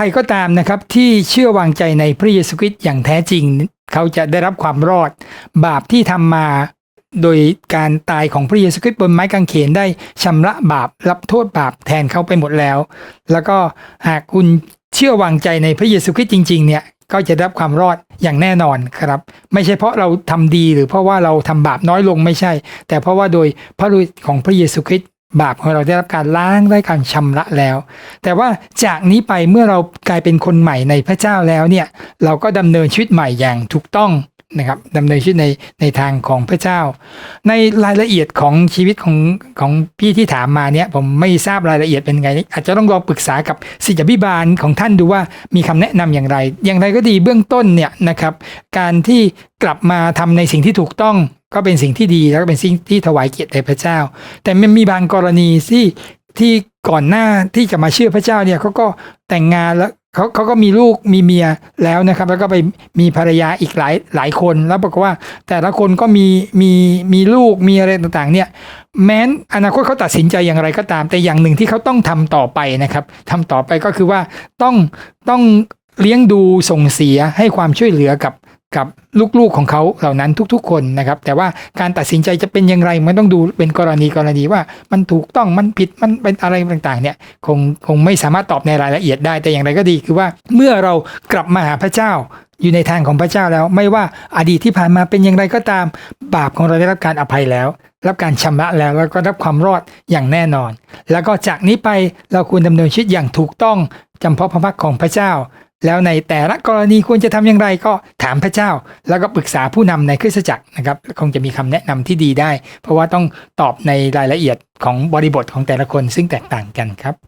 ใครก็ตามนะครับที่เชื่อวางใจในพระเยซูคริสต์อย่างแท้จริง เขาจะได้รับความรอด บาปที่ทำมาโดยการตายของพระเยซูคริสต์บนไม้กางเขนได้ชำระบาปรับโทษบาปแทนเขาไปหมดแล้ว แล้วก็หากคุณเชื่อวางใจในพระเยซูคริสต์จริง ๆ เนี่ยก็จะได้รับความรอดอย่างแน่นอนครับ ไม่ใช่เพราะเราทำดีหรือเพราะว่าเราทำบาปน้อยลงไม่ใช่ แต่เพราะว่าโดยพระฤทธิ์ของพระเยซูคริสต์ บาปของเราได้รับการล้างได้การชำระแล้ว แต่ว่าจากนี้ไปเมื่อเรากลายเป็นคนใหม่ในพระเจ้าแล้วเนี่ยเราก็ดำเนินชีวิตใหม่อย่างถูกต้องนะครับดำเนินชีวิตในในทางของพระเจ้า ในรายละเอียดของชีวิตของของพี่ที่ถามมาเนี่ยผมไม่ทราบรายละเอียดเป็นไง อาจจะต้องลองปรึกษากับศิษยาภิบาลของท่านดูว่ามีคำแนะนำอย่างไร อย่างไรก็ดีเบื้องต้นเนี่ยนะครับการที่กลับมาทำในสิ่งที่ถูกต้อง ก็เป็นสิ่งที่ดีแล้วก็เป็นสิ่งที่ถวายเกียรติแด่พระเจ้า แต่มันมีบางกรณีที่ที่ก่อนหน้าที่จะมาเชื่อพระเจ้าเนี่ยเขาก็แต่งงานแล้วเขาเขาก็มีลูกมีเมียแล้วนะครับ แล้วก็ไปมีภรรยาอีกหลายหลายคนแล้วบอกว่า แต่ละคนก็มีมีมีลูกมีอะไรต่างๆ เนี่ย แม้นอนาคตเขาตัดสินใจอย่างไรก็ตาม แต่อย่างหนึ่งที่เขาต้องทำต่อไปนะครับทำต่อไปก็คือว่าต้องต้องเลี้ยงดูส่งเสียให้ความช่วยเหลือกับ กับลูกๆของเขาเหล่านั้นทุกๆ คนนะครับ แต่ว่าการตัดสินใจจะเป็นอย่างไรมันต้องดูเป็นกรณีกรณีว่ามันถูกต้องมันผิดมันเป็นอะไรต่างๆเนี่ยคงคงไม่สามารถตอบในรายละเอียดได้แต่อย่างไรก็ดี คือว่าเมื่อเรากลับมาหาพระเจ้าอยู่ในทางของพระเจ้าแล้ว ไม่ว่าอดีตที่ผ่านมาเป็นอย่างไรก็ตาม บาปของเราได้รับการอภัยแล้ว รับการชำระแล้วแล้วก็รับความรอดอย่างแน่นอน แล้วก็จากนี้ไปเราควรดำเนินชีวิตอย่างถูกต้องจำเพาะพระพักของพระเจ้า แล้วในแต่ละกรณีควรจะทำอย่างไรก็ถามพระเจ้า แล้วก็ปรึกษาผู้นำในคริสตจักรนะครับคงจะมีคำแนะนำที่ดีได้ เพราะว่าต้องตอบในรายละเอียดของบริบทของแต่ละคนซึ่งแตกต่างกันครับ